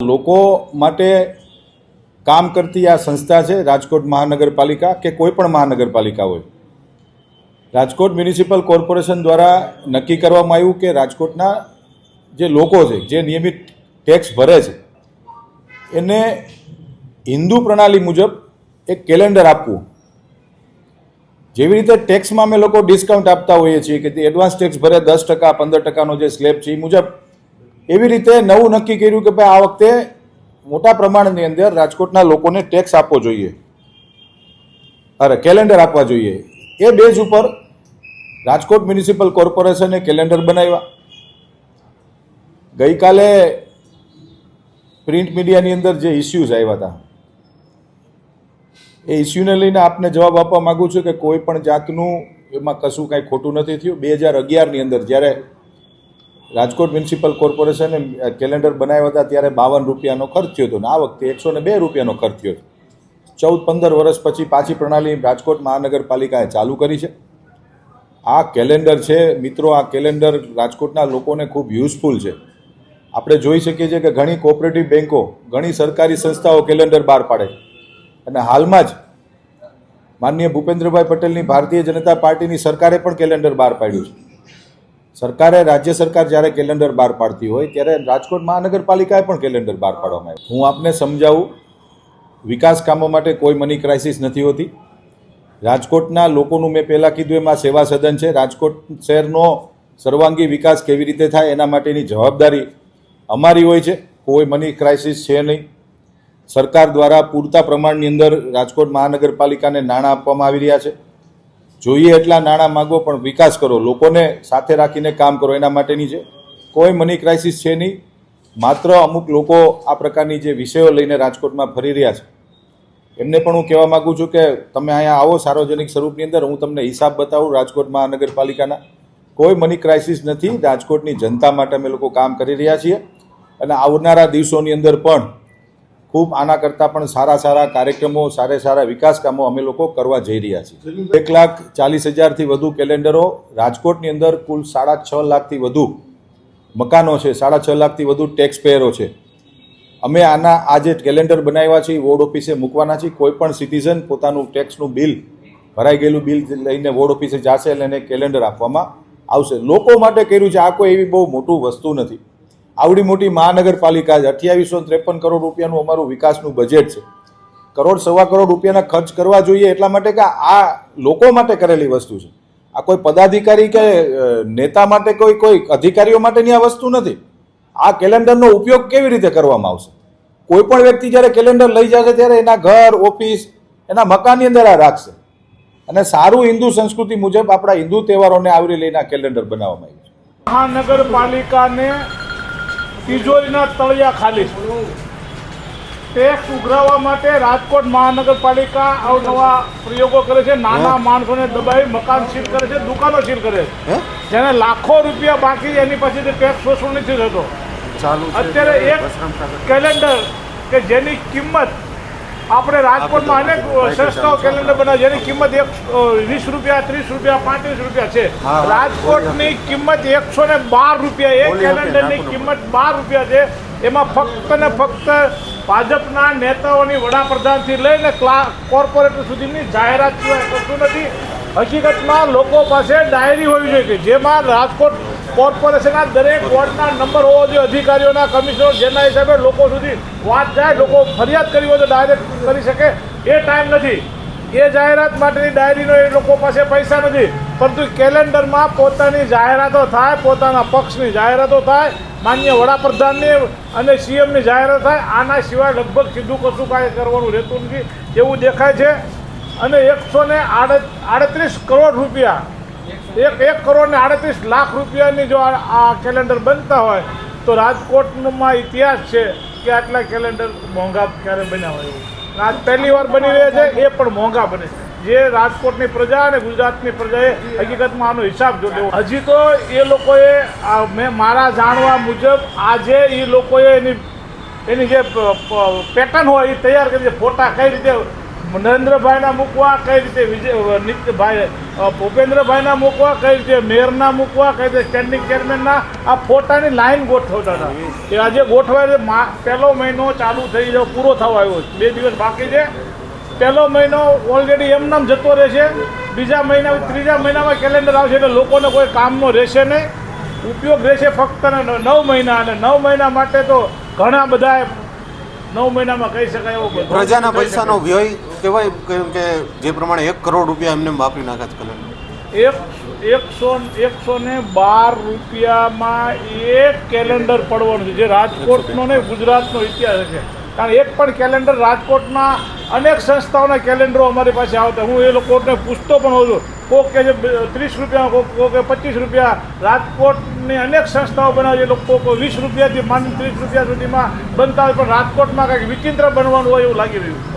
લોકો માટે કામ કરતી આ સંસ્થા છે રાજકોટ મહાનગરપાલિકા કે કોઈ પણ મહાનગરપાલિકા હોય. રાજકોટ મ્યુનિસિપલ કોર્પોરેશન દ્વારા નક્કી કરવામાં આવ્યું કે રાજકોટના જે લોકો છે, જે નિયમિત ટેક્સ ભરે છે, એને હિન્દુ પ્રણાલી મુજબ એક કેલેન્ડર આપવું. જેવી રીતે ટેક્સમાં અમે લોકો ડિસ્કાઉન્ટ આપતા હોઈએ છીએ કે એડવાન્સ ટેક્સ ભરે, દસ ટકા, પંદર ટકાનો જે સ્લેબ છે, એ મુજબ એવી રીતે નવું નક્કી કર્યું કે ભાઈ આ વખતે મોટા પ્રમાણની અંદર રાજકોટના લોકોને ટેક્સ આપવો જોઈએ. અરે કેલેન્ડર આપવા જોઈએ. એ બેઝ ઉપર રાજકોટ મ્યુનિસિપલ કોર્પોરેશને કેલેન્ડર બનાવ્યા. ગઈકાલે પ્રિન્ટ મીડિયાની અંદર જે ઇસ્યુઝ આવ્યા હતા, એ ઇસ્યુને લઈને આપને જવાબ આપવા માંગુ છું કે કોઈ પણ જાતનું એમાં કશું કાંઈ ખોટું નથી થયું. બે હજાર અગિયારની અંદર જ્યારે રાજકોટ મ્યુનિસિપલ કોર્પોરેશને કેલેન્ડર બનાવ્યા હતા ત્યારે બાવન રૂપિયાનો ખર્ચ થયો હતો. ને આ વખતે એકસો ને બે રૂપિયાનો ખર્ચ થયો છે ચૌદ, પંદર વર્ષ પછી પાછી પ્રણાલી રાજકોટ મહાનગરપાલિકાએ ચાલુ કરી છે. આ કેલેન્ડર છે, મિત્રો, આ કેલેન્ડર રાજકોટના લોકોને ખૂબ યુઝફુલ છે. આપણે જોઈ શકીએ છીએ કે ઘણી કોઓપરેટિવ બેન્કો ઘણી સરકારી સંસ્થાઓ કેલેન્ડર બહાર પાડે છે. અને હાલમાં જ માનનીય ભૂપેન્દ્રભાઈ પટેલની ભારતીય જનતા પાર્ટીની સરકારે પણ કેલેન્ડર બહાર પાડ્યું છે. સરકારે રાજ્ય સરકાર જ્યારે કેલેન્ડર બહાર પાડતી હોય ત્યારે રાજકોટ મહાનગરપાલિકાએ પણ કેલેન્ડર બહાર પાડવામાં આવ્યું. હું આપને સમજાવું, વિકાસ કામો માટે કોઈ મની ક્રાઇસિસ નથી હોતી. રાજકોટના લોકોનું મેં પહેલાં કીધું એમાં સેવા સદન છે. રાજકોટ શહેરનો સર્વાંગી વિકાસ કેવી રીતે થાય એના માટેની જવાબદારી અમારી હોય છે. કોઈ મની ક્રાઇસિસ છે નહીં. સરકાર દ્વારા પૂરતા પ્રમાણની અંદર રાજકોટ મહાનગરપાલિકાને નાણાં આપવામાં આવી રહ્યા છે. જોઈએ એટલા નાણાં માગો, પણ વિકાસ કરો. લોકોને સાથે રાખીને કામ કરો. એના માટેની છે કોઈ મની ક્રાઇસિસ છે નહીં. માત્ર અમુક લોકો આ પ્રકારની જે વિષયો લઈને રાજકોટમાં ફરી રહ્યા છે. એમને પણ હું કહેવા માગું છું કે તમે અહીંયા આવો સાર્વજનિક સ્વરૂપની અંદર. હું તમને હિસાબ બતાવું રાજકોટ મહાનગરપાલિકાના. કોઈ મની ક્રાઇસિસ નથી. રાજકોટની જનતા માટે અમે લોકો કામ કરી રહ્યા છીએ. અને આવનારા દિવસોની અંદર પણ ખૂબ આના કરતાં પણ સારા સારા કાર્યક્રમો, સારા સારા વિકાસ કામો અમે લોકો કરવા જઈ રહ્યા છીએ. એક લાખ ચાલીસ હજારથી વધુ કેલેન્ડરો, રાજકોટની અંદર કુલ સાડા છ લાખથી વધુ મકાનો છે, સાડા છ લાખથી વધુ ટેક્સ પેયરો છે. અમે આના આ જે કેલેન્ડર બનાવ્યા છે વોર્ડ ઓફિસે મૂકવાના છીએ. કોઈ પણ સિટીઝન પોતાનું ટેક્સનું બિલ ભરાઈ ગયેલું બિલ લઈને વોર્ડ ઓફિસે જશે એટલે એને કેલેન્ડર આપવામાં આવશે. લોકો માટે કર્યું છે, આ કોઈ એવી બહુ મોટું વસ્તુ નથી. આવડી મોટી મહાનગરપાલિકા છે અઠ્યાવીસો ત્રેપન કરોડ રૂપિયાનું અમારું વિકાસનું બજેટ છે. કરોડ સવા કરોડ રૂપિયાના ખર્ચ કરવા જોઈએ એટલા માટે કે આ લોકો માટે કરેલી વસ્તુ છે. આ કોઈ પદાધિકારી કે નેતા માટે કોઈ કોઈ અધિકારીઓ માટેની આ વસ્તુ નથી. આ કેલેન્ડરનો ઉપયોગ કેવી રીતે કરવામાં આવશે? કોઈ પણ વ્યક્તિ જ્યારે કેલેન્ડર લઈ જશે ત્યારે એના ઘર, ઓફિસ, એના મકાનની અંદર આ રાખશે. અને સારું હિન્દુ સંસ્કૃતિ મુજબ આપણા હિન્દુ તહેવારોને આવરી લઈને આ કેલેન્ડર બનાવવામાં આવ્યું છે. મહાનગરપાલિકાને તિજોરીના તળિયા ખાલી. ટેક્સ ઉઘરાવવા માટે રાજકોટ મહાનગરપાલિકા અવનવા પ્રયોગો કરે છે. નાના માણસોને દબાવી મકાન સીલ કરે છે દુકાનો સીલ કરે છે. જેને લાખો રૂપિયા બાકી એની પાસેથી ટેક્સ વસૂલ નથી થતો. અત્યારે એક કેલેન્ડર કે જેની કિંમત આપણે રાજકોટમાં અનેક સંસ્થાઓ કેલેન્ડર બનાવે જેની કિંમત એક વીસ રૂપિયા ત્રીસ રૂપિયા પાંત્રીસ રૂપિયા છે. રાજકોટની કિંમત એકસો ને બાર રૂપિયા એક કેલેન્ડરની કિંમત બાર રૂપિયા છે. એમાં ફક્ત ને ફક્ત ભાજપના નેતાઓની વડાપ્રધાનથી લઈને ક્લા કોર્પોરેટર સુધીની જાહેરાત સિવાય કશું નથી. હકીકતમાં લોકો પાસે ડાયરી હોવી જોઈએ કે જેમાં રાજકોટ કોર્પોરેશનના દરેક વોર્ડના નંબર હોવો જોઈએ. અધિકારીઓના કમિશનર, જેના હિસાબે લોકો સુધી વાત જાય, લોકો ફરિયાદ કરી હોય તો ડાયરેક્ટ કરી શકે. એ ટાઈમ નથી. એ જાહેરાત માટેની ડાયરીનો એ લોકો પાસે પૈસા નથી. પરંતુ કેલેન્ડરમાં પોતાની જાહેરાતો થાય, પોતાના પક્ષની જાહેરાતો થાય, માન્ય વડાપ્રધાનની અને સીએમની જાહેરાત થાય, આના સિવાય લગભગ સીધું કશું કાંઈ કરવાનું રહેતું નથી. એવું દેખાય છે. અને એકસો ને આડત્રીસ કરોડ રૂપિયા એક એક કરોડ ને આડત્રીસ લાખ રૂપિયાની જો આ કેલેન્ડર બનતા હોય, તો રાજકોટમાં ઇતિહાસ છે કે આટલા કેલેન્ડર મોંઘા ક્યારે બન્યા હોય એવું. આજ પહેલી વાર બની રહ્યા છે, એ પણ મોંઘા બને છે. જે રાજકોટની પ્રજા અને ગુજરાતની પ્રજાએ હકીકતમાં આનો હિસાબ જો દેવો. હજી તો એ લોકોએ મેં મારા જાણવા મુજબ આજે એ લોકોએ એની એની જે પેટર્ન હોય એ તૈયાર કરી છે. ફોટા કઈ રીતે નરેન્દ્રભાઈના મૂકવા કઈ રીતે વિજય નિત્યભાઈ ભૂપેન્દ્રભાઈના મૂકવા કઈ રીતે, મેયરના મૂકવા કઈ રીતે સ્ટેન્ડિંગ ચેરમેનના આ ફોટાની લાઈન ગોઠવતા હતા. એ આજે ગોઠવાય છે પહેલો મહિનો ચાલુ થઈ ગયો, પૂરો થવા આવ્યો બે દિવસ બાકી છે. પહેલો મહિનો ઓલરેડી એમનામ જતો રહેશે બીજા મહિના, ત્રીજા મહિનામાં કેલેન્ડર આવશે એટલે લોકોને કોઈ કામનો રહેશે નહીં. ઉપયોગ રહેશે ફક્ત નવ મહિના, અને નવ મહિના માટે તો ઘણા બધા નવ મહિનામાં કહી શકાય એવો પ્રજાના પૈસાનો વ્યય કહેવાય કેમ કે જે પ્રમાણે એક કરોડ રૂપિયા એમને વાપરી નાખ્યા છે કલેક્ટર એક એકસો એકસો ને બાર રૂપિયામાં એક કેલેન્ડર પડવાનું છે જે રાજકોટનો ને ગુજરાતનો ઇતિહાસ છે. કારણ એક પણ કેલેન્ડર રાજકોટના અનેક સંસ્થાઓના કેલેન્ડરો અમારી પાસે આવતા. હું એ લોકોને પૂછતો પણ હોઉં છું કોક કે છે ત્રીસ રૂપિયા, કોક કે પચીસ રૂપિયા. રાજકોટની અનેક સંસ્થાઓ બનાવે છે. લોકો કોઈ વીસ રૂપિયાથી માંડી ત્રીસ રૂપિયા સુધીમાં બનતા હોય, પણ રાજકોટમાં કંઈક વિચિત્ર બનવાનું હોય એવું લાગી રહ્યું.